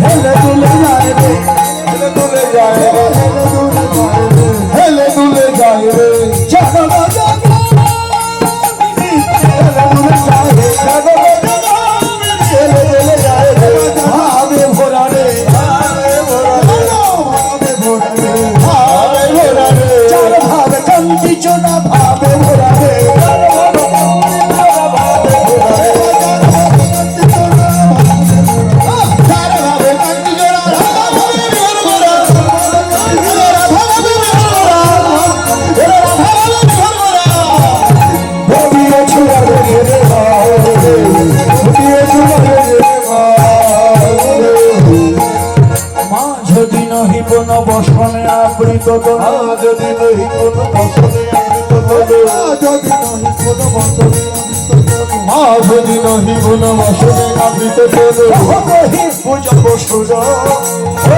হেলে দুলে যদি নহি কোনো বসনে আমৃত বলো যদি নহি কোন বসনে মা যদি নহি কোন বসনে আবৃত কহি পূজা বসুর ওরে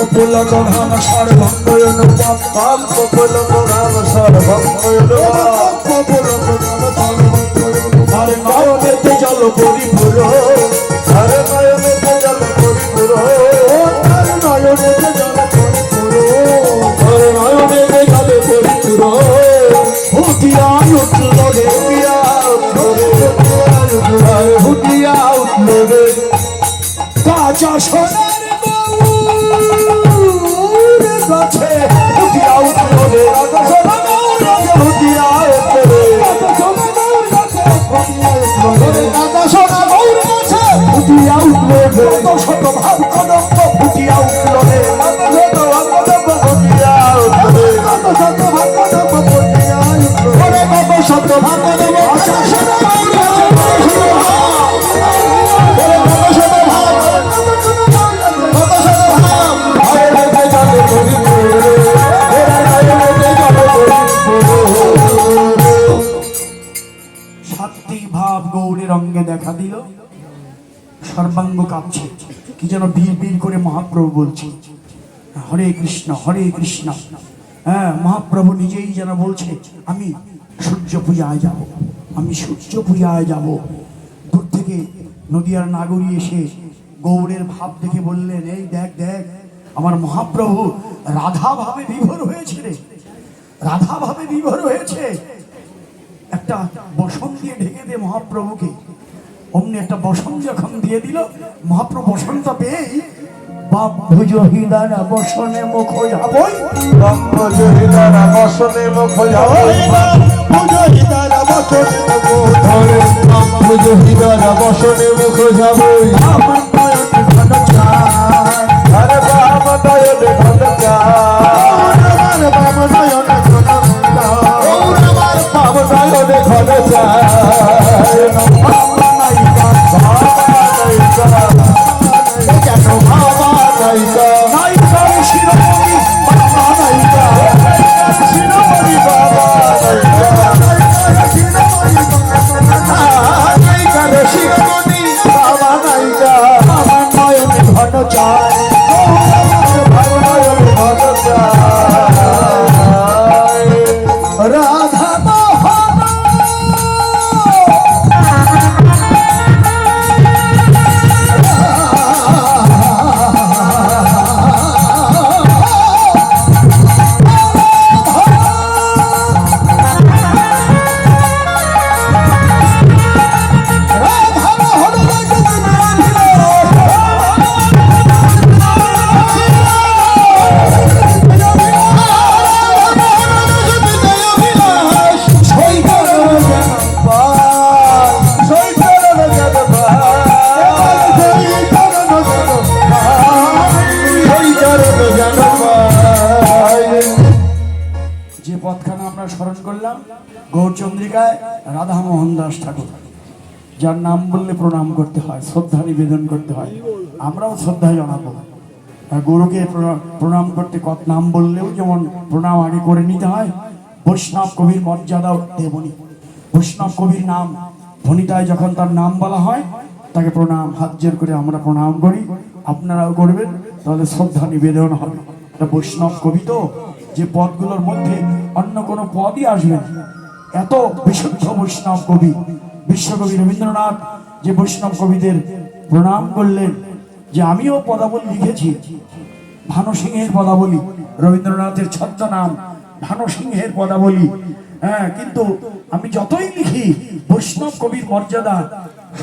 কপুল গধান সর্বঙ্গয়ন পাপ পুলক প্রধান সর্বঙ্গয়ন পুলক গধান সর্বঙ্গয়ন আর নয়নেতে জল পরিপুর সাত্বিক ভাব গৌরের অঙ্গে দেখা দিল। সর্বাঙ্গ কাঁপছে। কি যেন বীর বীর করে মহাপ্রভু বলছে। হরে কৃষ্ণ হরে কৃষ্ণ। হ্যাঁ মহাপ্রভু নিজেই যেন বলছে, আমি সূর্য পূজায় যাব। আমি সূর্য পূজায় যাব। দূর থেকে নদিয়ার নাগরী এসে গৌরের ভাব দেখে বললেন এই দেখ দেখ আমার মহাপ্রভু রাধা ভাবে বিভোর হয়েছে রে। রাধা ভাবে বিভোর হয়েছে। একটা বসন দিয়ে ঢেকে দে মহাপ্রভুকে। অমনি একটা বসন যখন দিয়ে দিল মহাপ্রভু বসনটা পেয়েই বাপ বসনে মুখ যাবই। বসনে মুখ যাও ভুজ হৃদয় বসনে মুখ ধরে ভুজ হৃদয় বসনে মুখ যাবই আমার নয়ন ঘন চায় হরে বাম দয়ন ঘন চায় আমার বাম নয়ন ঘন চায় আমার বাম দয়ন ঘন চায় 알아 গৌরচন্দ্রিকায় রাধামোহন দাস ঠাকুর। যার নাম বললে প্রণাম করতে হয়, শ্রদ্ধা নিবেদন করতে হয়, আমরাও শ্রদ্ধা জানাব। গুরুকে প্রণাম করতে কত নাম বললেও যেমন প্রণাম আগে করে নিতে হয়, বৈষ্ণব কবির মর্যাদাও তেমনি। বৈষ্ণব কবির নাম ভনিতায় যখন তার নাম বলা হয়, তাকে প্রণাম, হাত জোর করে আমরা প্রণাম করি। আপনারাও করবেন, তাহলে শ্রদ্ধা নিবেদন হবে। বৈষ্ণব কবি তো যে পদগুলোর মধ্যে অন্য কোনো পদই আসবে না। এত বিশুদ্ধ বৈষ্ণব কবি, বিশ্বকবি রবীন্দ্রনাথ যে বৈষ্ণব কবিদের প্রণাম করলেন, যে আমিও পদাবলী লিখেছি। ভানু সিংহের পদাবলী, রবীন্দ্রনাথের ছদ্ম নাম ভানু সিংহের পদাবলী। হ্যাঁ কিন্তু আমি যতই লিখি, বৈষ্ণব কবির মর্যাদা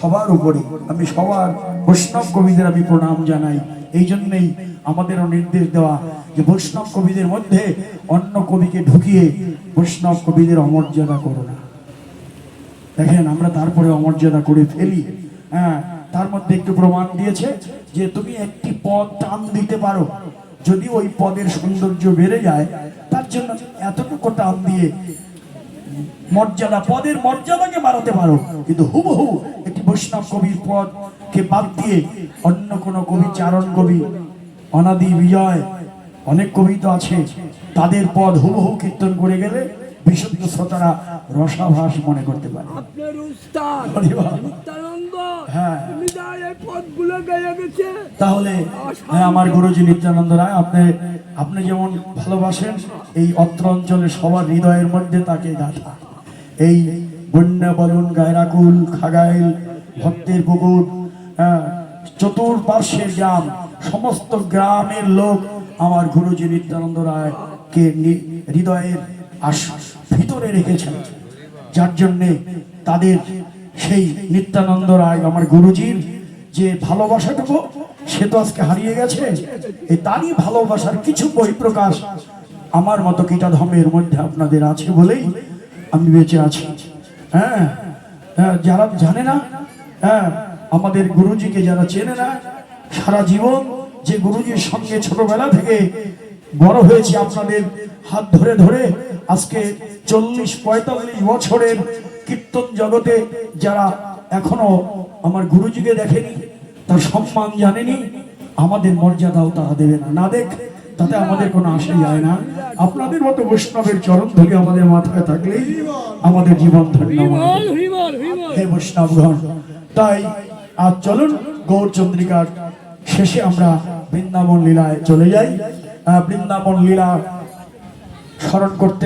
সবার উপরে আমি সবার বৈষ্ণব কবিদের আমি প্রণাম জানাই। এই জন্যই আমাদেরও নির্দেশ দেওয়া যে বৈষ্ণব কবিদের মধ্যে অন্য কবিকে ঢুকিয়ে বৈষ্ণব কবিদের অমর্যাদা করো না। দেখেন, আমরা তারপরে অমর্যাদা করে ফেলি। হ্যাঁ তার মধ্যে একটু প্রমাণ দিয়েছে যে তুমি একটি পদ টান দিতে পারো। যদি ওই পদের সৌন্দর্য বেড়ে যায়, তার জন্য এতটুকু টান দিয়ে মর্যাদা, পদের মর্যাদাকে বাড়াতে পারো। কিন্তু হুবহু বৈষ্ণব কবির পদকে বাদ দিয়ে অন্য কোনো কবি চারণ কবি অনাদি বিজয় অনেক কবি তো আছে। তাদের পদ হুবহু কীর্তন করে গেলে বিশুদ্ধ শ্রোতারা রসাভাস মনে করতে পারে। হ্যাঁ। তাহলে হ্যাঁ, আমার গুরুজি নিত্যানন্দ রায় আপনি আপনি যেমন ভালোবাসেন এই অত্র অঞ্চলে সবার হৃদয়ের মধ্যে তাকে গাথা। এই বন্যা বলুন গায়রাকুল খাগাইল ভক্তের পুকুর হ্যাঁ, চতুর্পার্শ্বের গ্রাম সমস্ত গ্রামের লোক আমার গুরুজি নিত্যানন্দ রায়কে হৃদয়ের ভিতরে রেখেছেন। যার জন্যে তাদের সেই নিত্যানন্দ রায় আমার গুরুজির যে ভালোবাসাটুকু সে তো আজকে হারিয়ে গেছে। এই তারই ভালোবাসার কিছু বহিঃপ্রকাশ আমার মতো কীটা ধর্মের মধ্যে আপনাদের আছে বলেই আমি বেঁচে আছি। হ্যাঁ হ্যাঁ যারা জানে না হ্যাঁ আমাদের গুরুজিকে যারা চেনে না সারা জীবন যে গুরুজির সঙ্গে ছোটবেলা থেকে বড় হয়েছে আপনাদের হাত ধরে ধরে আজকে চল্লিশ পঁয়তাল্লিশ বছরের কীর্তন জগতে যারা এখনও আমার গুরুজিকে দেখেনি তার সম্মান জানেনি আমাদের মর্যাদাও তারা দেবে না। না দেখ তাতে আমাদের কোনো আসে যায় না। আপনাদের মতো বৈষ্ণবের চরণ ধরে আমাদের মাথায় থাকলেই আমাদের জীবন ধন্য হে বৈষ্ণবগণ তাই আজ চলুন গৌরচন্দ্রিকার শেষে আমরা বৃন্দাবন লীলায় চলে যাই। বৃন্দাবন লীলা স্মরণ করতে